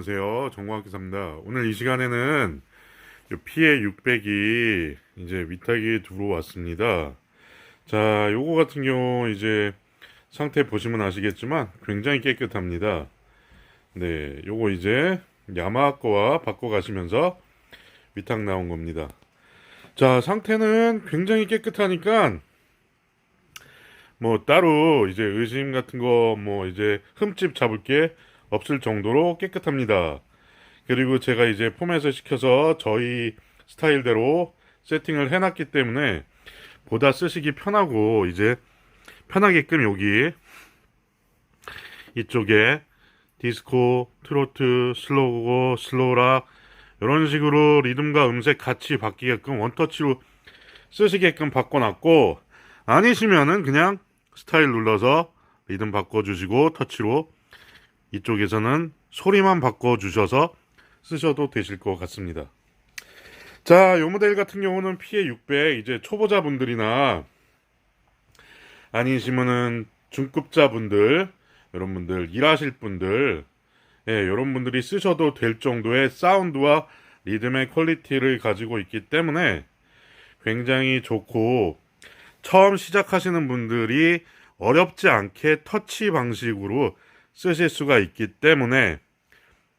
안녕하세요. 정광기사입니다. 오늘 이 시간에는 요 피해 600이 이제 위탁이 들어왔습니다. 자, 요거 같은 경우 이제 상태 보시면 아시겠지만 굉장히 깨끗합니다. 네, 요거 이제 야마하 거와 바꿔 가시면서 위탁 나온 겁니다. 자, 상태는 굉장히 깨끗하니까 뭐 따로 이제 의심 같은 거 뭐 이제 흠집 잡을 게 없을 정도로 깨끗합니다. 그리고 제가 이제 포맷을 시켜서 저희 스타일대로 세팅을 해놨기 때문에 보다 쓰시기 편하고 이제 편하게끔 여기 이쪽에 디스코, 트로트, 슬로우, 슬로우락 이런 식으로 리듬과 음색 같이 바뀌게끔 원터치로 쓰시게끔 바꿔놨고 아니시면은 그냥 스타일 눌러서 리듬 바꿔주시고 터치로 이쪽에서는 소리만 바꿔주셔서 쓰셔도 되실 것 같습니다. 자, 이 모델 같은 경우는 피해 600 이제 초보자분들이나 아니시면은 중급자분들 이런 분들 일하실 분들 예, 이런 분들이 쓰셔도 될 정도의 사운드와 리듬의 퀄리티를 가지고 있기 때문에 굉장히 좋고 처음 시작하시는 분들이 어렵지 않게 터치 방식으로 쓰실 수가 있기 때문에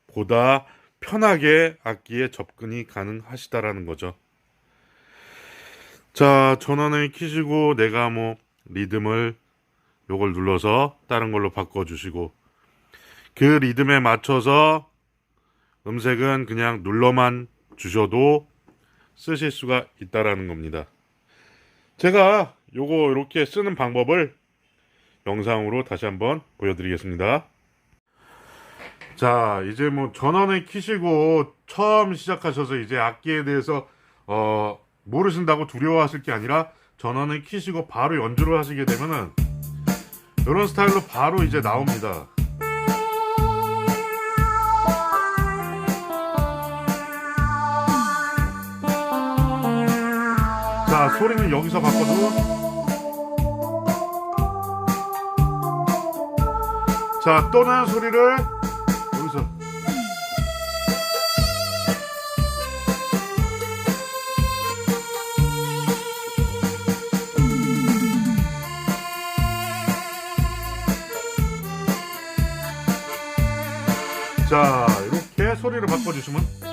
보다 편하게 악기에 접근이 가능하시다라는 거죠. 자, 전원을 키시고 내가 뭐 리듬을 요걸 눌러서 다른 걸로 바꿔 주시고 그 리듬에 맞춰서 음색은 그냥 눌러만 주셔도 쓰실 수가 있다라는 겁니다. 제가 요거 이렇게 쓰는 방법을 영상으로 다시 한번 보여드리겠습니다. 자, 이제 뭐 전원을 키시고 처음 시작하셔서 이제 악기에 대해서 어, 모르신다고 두려워하실 게 아니라 전원을 키시고 바로 연주를 하시게 되면은 이런 스타일로 바로 이제 나옵니다. 자, 소리는 여기서 바꿔도 자, 떠나는 소리를 여기서. 자, 이렇게 소리를 바꿔주시면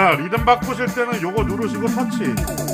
자, 리듬 바꾸실 때는 요거 누르시고 터치.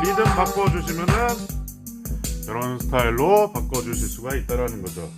리듬 바꿔주시면은 이런 스타일로 바꿔주실 수가 있다라는 거죠.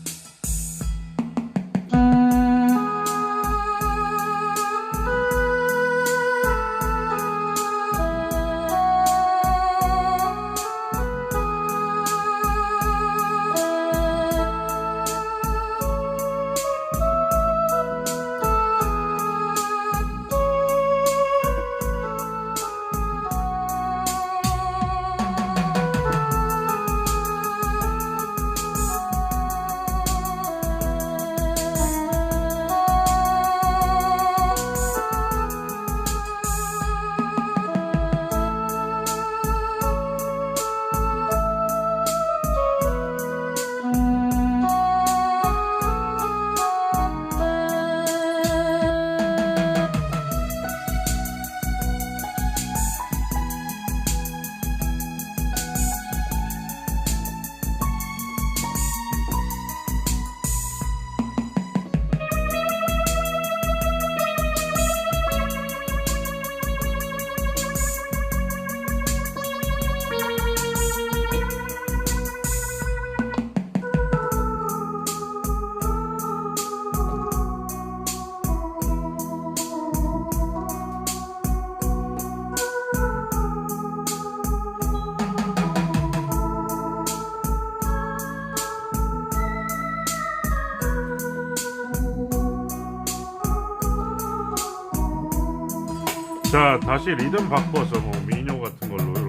자 다시 리듬 바꿔서 뭐 민요 같은 걸로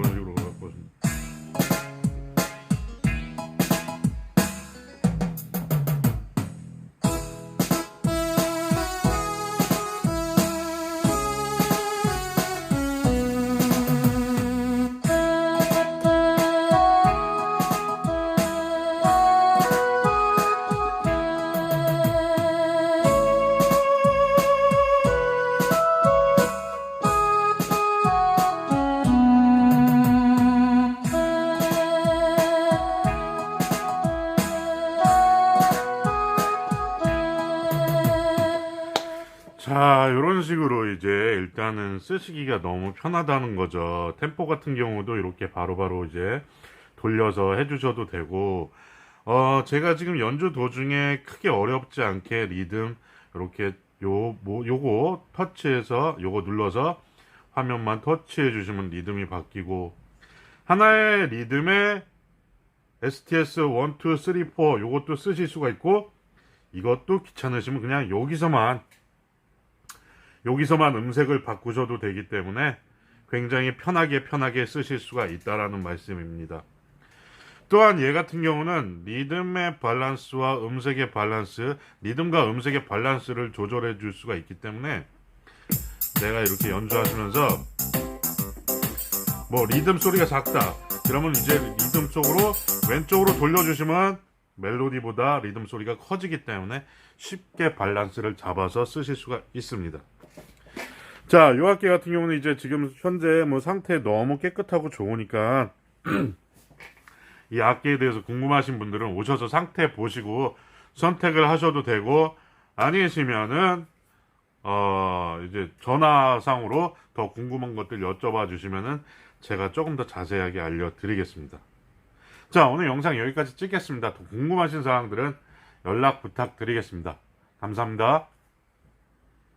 이런 식으로 이제 일단은 쓰시기가 너무 편하다는 거죠. 템포 같은 경우도 이렇게 바로 바로 이제 돌려서 해주셔도 되고, 어, 제가 지금 연주 도중에 크게 어렵지 않게 리듬, 이렇게 요, 뭐, 요거 터치해서, 요거 눌러서 화면만 터치해 주시면 리듬이 바뀌고, 하나의 리듬에 STS 1, 2, 3, 4 요것도 쓰실 수가 있고, 이것도 귀찮으시면 그냥 여기서만 여기서만 음색을 바꾸셔도 되기 때문에 굉장히 편하게 편하게 쓰실 수가 있다라는 말씀입니다. 또한 얘 같은 경우는 리듬의 밸런스와 음색의 밸런스, 리듬과 음색의 밸런스를 조절해 줄 수가 있기 때문에 내가 이렇게 연주하시면서 뭐 리듬 소리가 작다. 그러면 이제 리듬 쪽으로 왼쪽으로 돌려주시면 멜로디보다 리듬 소리가 커지기 때문에 쉽게 밸런스를 잡아서 쓰실 수가 있습니다. 자, 요 악기 같은 경우는 이제 지금 현재 뭐 상태 너무 깨끗하고 좋으니까 이 악기에 대해서 궁금하신 분들은 오셔서 상태 보시고 선택을 하셔도 되고 아니시면은 어 이제 전화상으로 더 궁금한 것들 여쭤봐 주시면은 제가 조금 더 자세하게 알려드리겠습니다. 자, 오늘 영상 여기까지 찍겠습니다. 더 궁금하신 사항들은 연락 부탁드리겠습니다. 감사합니다.